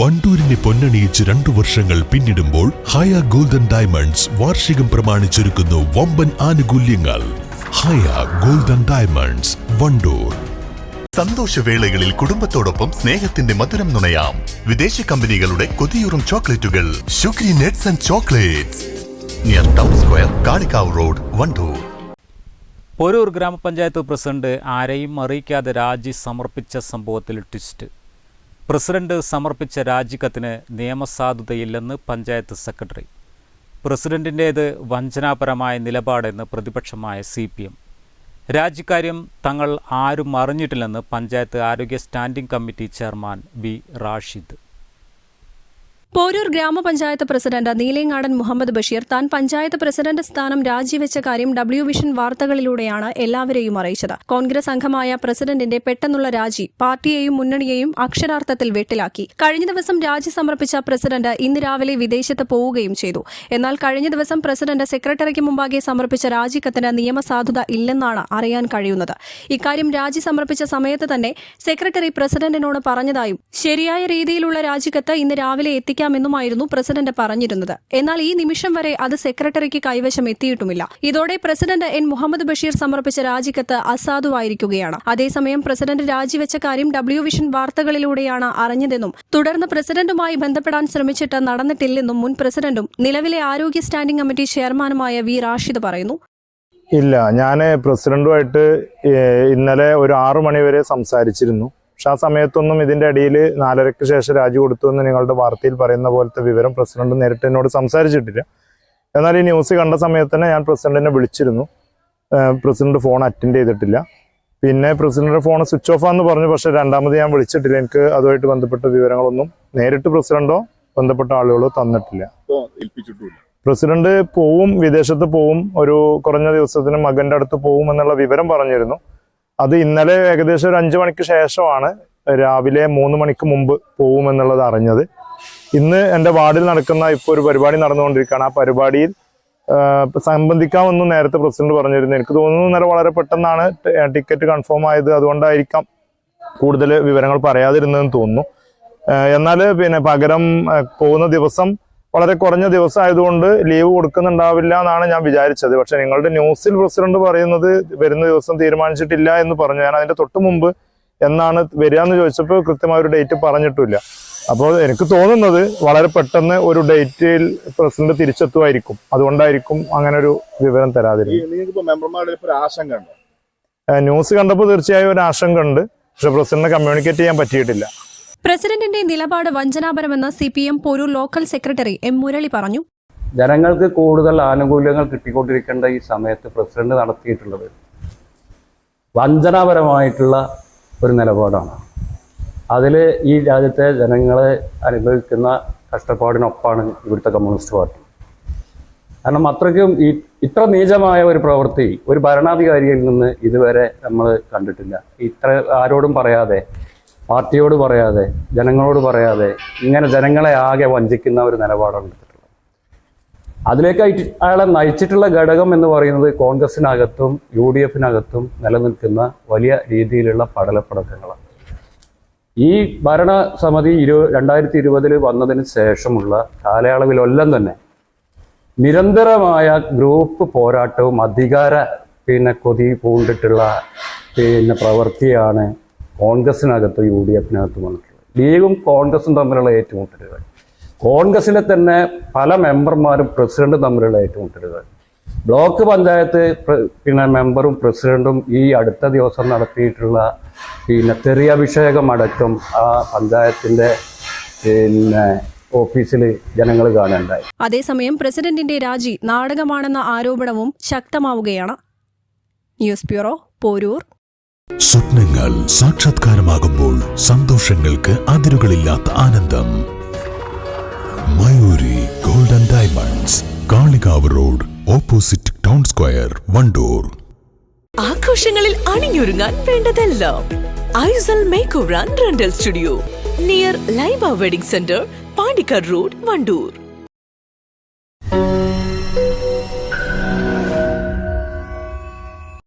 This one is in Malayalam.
വണ്ടൂരിനെ പൊന്നണിയിച്ച് രണ്ടു വർഷങ്ങൾ പിന്നിടുമ്പോൾ ഹയ ഗോൾഡൻ ഡയമണ്ട്സ് വാർഷികം പ്രമാണിച്ചൊരുക്കുന്നു വമ്പൻ ആനുകൂല്യങ്ങൾ. Haya golden diamonds Wandoor. സന്തോഷവേളകളിൽ കുടുംബത്തോടൊപ്പം സ്നേഹത്തിന്റെ മധുരം നുണയാം. വിദേശ കമ്പനികളുടെ കൊതിയൂറും ചോക്ലേറ്റുകൾ. Shukri nuts and chocolates. Near town square Kalikavu road Wandoor. Poroor ഗ്രാമപഞ്ചായത്ത് പ്രസിഡന്റ് ആരെയും അറിയിക്കാതെ രാജി സമർപ്പിച്ച സംഭവത്തിൽ ട്വിസ്റ്റ്. പ്രസിഡന്റ് സമർപ്പിച്ച രാജിക്കത്തിന് നിയമസാധുതയില്ലെന്ന് പഞ്ചായത്ത് സെക്രട്ടറി. പ്രസിഡന്റിന്റേത് വഞ്ചനാപരമായ നിലപാടെന്ന് പ്രതിപക്ഷമായ സി പി എം രാജിക്കാര്യം തങ്ങൾ ആരും അറിഞ്ഞിട്ടില്ലെന്ന് പഞ്ചായത്ത് ആരോഗ്യ standing committee chairman V. Rashid. Poroor ഗ്രാമപഞ്ചായത്ത് പ്രസിഡന്റ് നീലേങ്ങാടൻ മുഹമ്മദ് ബഷീർ താൻ പഞ്ചായത്ത് പ്രസിഡന്റ് സ്ഥാനം രാജിവെച്ച കാര്യം ഡബ്ല്യു വിഷൻ വാർത്തകളിലൂടെയാണ് എല്ലാവരെയും അറിയിച്ചത്. കോൺഗ്രസ് അംഗമായ പ്രസിഡന്റിന്റെ പെട്ടെന്നുള്ള രാജി പാർട്ടിയെയും മുന്നണിയെയും അക്ഷരാർത്ഥത്തിൽ വെട്ടിലാക്കി. കഴിഞ്ഞ ദിവസം രാജി സമർപ്പിച്ച പ്രസിഡന്റ് ഇന്ന് രാവിലെ വിദേശത്ത് പോവുകയും ചെയ്തു. എന്നാൽ കഴിഞ്ഞ ദിവസം പ്രസിഡന്റ് സെക്രട്ടറിക്ക് മുമ്പാകെ സമർപ്പിച്ച രാജിക്കത്തിന് നിയമസാധുത ഇല്ലെന്നാണ് അറിയാൻ കഴിയുന്നത്. ഇക്കാര്യം രാജി സമർപ്പിച്ച സമയത്ത് തന്നെ സെക്രട്ടറി പ്രസിഡന്റിനോട് പറഞ്ഞതായും ശരിയായ രീതിയിലുള്ള രാജിക്കത്ത് ഇന്ന് രാവിലെ എത്തിക്കാമെന്നുമായിരുന്നു പ്രസിഡന്റ് പറഞ്ഞിരുന്നത്. എന്നാൽ ഈ നിമിഷം വരെ അത് സെക്രട്ടറിക്ക് കൈവശം എത്തിയിട്ടുമില്ല. ഇതോടെ പ്രസിഡന്റ് എൻ. മുഹമ്മദ് ബഷീർ സമർപ്പിച്ച രാജിക്കത്ത് അസാധുവായിരിക്കുകയാണ്. അതേസമയം പ്രസിഡന്റ് രാജിവെച്ച കാര്യം ഡബ്ല്യു വിഷൻ വാർത്തകളിലൂടെയാണ് അറിഞ്ഞതെന്നും തുടർന്ന് പ്രസിഡന്റുമായി ബന്ധപ്പെടാൻ ശ്രമിച്ചിട്ട് നടന്നിട്ടില്ലെന്നും മുൻ പ്രസിഡന്റും നിലവിലെ ആരോഗ്യ സ്റ്റാൻഡിംഗ് കമ്മിറ്റി ചെയർമാനുമായ വി. റാഷിദ് പറയുന്നു. ഇല്ല ഞാൻ പ്രസിഡന്റുമായിട്ട് ഇന്നലെ ഒരു ആറു മണിവരെ സംസാരിച്ചിരുന്നു. പക്ഷെ ആ സമയത്തൊന്നും ഇതിന്റെ അടിയിൽ നാലരയ്ക്ക് ശേഷം രാജി കൊടുത്തു എന്ന് നിങ്ങളുടെ വാർത്തയിൽ പറയുന്ന പോലത്തെ വിവരം പ്രസിഡന്റ് നേരിട്ട് എന്നോട് സംസാരിച്ചിട്ടില്ല. എന്നാൽ ഈ ന്യൂസ് കണ്ട സമയത്ത് തന്നെ ഞാൻ പ്രസിഡന്റിനെ വിളിച്ചിരുന്നു. പ്രസിഡന്റ് ഫോൺ അറ്റൻഡ് ചെയ്തിട്ടില്ല. പിന്നെ പ്രസിഡന്റിന്റെ ഫോൺ സ്വിച്ച് ഓഫ് ആണെന്ന് പറഞ്ഞു പക്ഷെ രണ്ടാമത് ഞാൻ വിളിച്ചിട്ടില്ല. എനിക്ക് അതുമായിട്ട് ബന്ധപ്പെട്ട വിവരങ്ങളൊന്നും നേരിട്ട് പ്രസിഡന്റോ ബന്ധപ്പെട്ട ആളുകളോ തന്നിട്ടില്ല. പ്രസിഡന്റ് പോവും വിദേശത്ത് പോവും ഒരു കുറഞ്ഞ ദിവസത്തിന് മകന്റെ അടുത്ത് പോവും എന്നുള്ള വിവരം പറഞ്ഞിരുന്നു. അത് ഇന്നലെ ഏകദേശം ഒരു അഞ്ചു മണിക്ക് ശേഷമാണ് രാവിലെ മൂന്ന് മണിക്ക് മുമ്പ് പോകുമെന്നുള്ളത് അറിഞ്ഞത്. ഇന്ന് എന്റെ വാർഡിൽ നടക്കുന്ന ഇപ്പോൾ ഒരു പരിപാടി നടന്നുകൊണ്ടിരിക്കുകയാണ്. ആ പരിപാടിയിൽ സംബന്ധിക്കാമെന്നും നേരത്തെ പ്രസിഡന്റ് പറഞ്ഞിരുന്നു. എനിക്ക് തോന്നുന്നു ഇന്നലെ വളരെ പെട്ടെന്നാണ് ടിക്കറ്റ് കൺഫേം ആയത്. അതുകൊണ്ടായിരിക്കാം കൂടുതൽ വിവരങ്ങൾ പറയാതിരുന്നതെന്ന് തോന്നുന്നു. എന്നാൽ പിന്നെ പകരം പോകുന്ന ദിവസം വളരെ കുറഞ്ഞ ദിവസമായതുകൊണ്ട് ലീവ് കൊടുക്കുന്നുണ്ടാവില്ല എന്നാണ് ഞാൻ വിചാരിച്ചത്. പക്ഷെ നിങ്ങളുടെ ന്യൂസിൽ പ്രസിഡന്റ് പറയുന്നത് വരുന്ന ദിവസം തീരുമാനിച്ചിട്ടില്ല എന്ന് പറഞ്ഞു. ഞാൻ അതിന്റെ തൊട്ട് മുമ്പ് എന്നാണ് വരിക എന്ന് ചോദിച്ചപ്പോൾ കൃത്യമായ ഒരു ഡേറ്റ് പറഞ്ഞിട്ടില്ല. അപ്പോൾ എനിക്ക് തോന്നുന്നത് വളരെ പെട്ടെന്ന് ഒരു ഡേറ്റിൽ പ്രസിഡന്റ് തിരിച്ചെത്തുമായിരിക്കും. അതുകൊണ്ടായിരിക്കും അങ്ങനെ ഒരു വിവരം തരാതിരുന്നത്. ന്യൂസ് കണ്ടപ്പോൾ തീർച്ചയായും ഒരു ആശങ്ക ഉണ്ട്. പക്ഷെ പ്രസിഡന്റിനെ കമ്മ്യൂണിക്കേറ്റ് ചെയ്യാൻ പറ്റിയിട്ടില്ല. പ്രസിഡന്റിന്റെ നിലപാട് വഞ്ചനാപരമെന്ന് C P M Poroor local secretary M Murali പറഞ്ഞു. ജനങ്ങൾക്ക് കൂടുതൽ ആനുകൂല്യങ്ങൾ കിട്ടിക്കൊണ്ടിരിക്കേണ്ട ഈ സമയത്ത് പ്രസിഡന്റ് നടത്തിയിട്ടുള്ളത് വഞ്ചനാപരമായിട്ടുള്ള ഒരു നിലപാടാണ്. അതിൽ ഈ രാജ്യത്തെ ജനങ്ങളെ അനുഭവിക്കുന്ന കഷ്ടപ്പാടിനൊപ്പമാണ് ഇവിടുത്തെ കമ്മ്യൂണിസ്റ്റ് പാർട്ടി. കാരണം അത്രയ്ക്കും ഈ ഇത്ര നീചമായ ഒരു പ്രവൃത്തി ഒരു ഭരണാധികാരിയിൽ നിന്ന് ഇതുവരെ നമ്മൾ കണ്ടിട്ടില്ല. ഇത്ര ആരോടും പറയാതെ പാർട്ടിയോട് പറയാതെ ജനങ്ങളോട് പറയാതെ ഇങ്ങനെ ജനങ്ങളെ ആകെ വഞ്ചിക്കുന്ന ഒരു നിലപാടാണ് എടുത്തിട്ടുള്ളത്. അതിലേക്ക് അയാളെ നയിച്ചിട്ടുള്ള ഘടകം എന്ന് പറയുന്നത് കോൺഗ്രസിനകത്തും യു ഡി എഫിനകത്തും നിലനിൽക്കുന്ന വലിയ രീതിയിലുള്ള പടലപ്പടക്കങ്ങളാണ്. ഈ ഭരണസമിതി ഇരു രണ്ടായിരത്തി ഇരുപതിൽ വന്നതിന് ശേഷമുള്ള കാലയളവിലൊല്ലം തന്നെ നിരന്തരമായ ഗ്രൂപ്പ് പോരാട്ടവും അധികാര പിന്നെ കൊതി പൂണ്ടിട്ടുള്ള പിന്നെ പ്രവൃത്തിയാണ് കോൺഗ്രസിനകത്തും യു ഡി എഫിനകത്തും വന്നിട്ടുള്ളത് ലീഗും കോൺഗ്രസും തമ്മിലുള്ള ഏറ്റുമുട്ടലുകൾ. കോൺഗ്രസിലെ തന്നെ പല മെമ്പർമാരും പ്രസിഡന്റും തമ്മിലുള്ള ഏറ്റുമുട്ടലുകൾ. ബ്ലോക്ക് പഞ്ചായത്ത് പിന്നെ മെമ്പറും പ്രസിഡന്റും ഈ അടുത്ത ദിവസം നടത്തിയിട്ടുള്ള പിന്നെ തെറിയഭിഷേകം അടക്കം ആ പഞ്ചായത്തിന്റെ പിന്നെ ഓഫീസിൽ ജനങ്ങൾ കാണുണ്ടായി അതേസമയം പ്രസിഡന്റിന്റെ രാജി നാടകമാണെന്ന ആരോപണവും ശക്തമാവുകയാണ്. News bureau Poroor. സ്വപ്നങ്ങൾ സാക്ഷാത്കാരമാകുമ്പോൾ സന്തോഷങ്ങൾക്ക് അതിരുകളില്ലാത്ത ആനന്ദം. Mayuri golden diamonds Kalikavu road opposite town square Wandoor. ആഘോഷങ്ങളിൽ അണിഞ്ഞൊരുങ്ങാൻ വേണ്ടതെല്ലാം Aisal make over rental studio near Laiba wedding centre Pandikkad road Wandoor.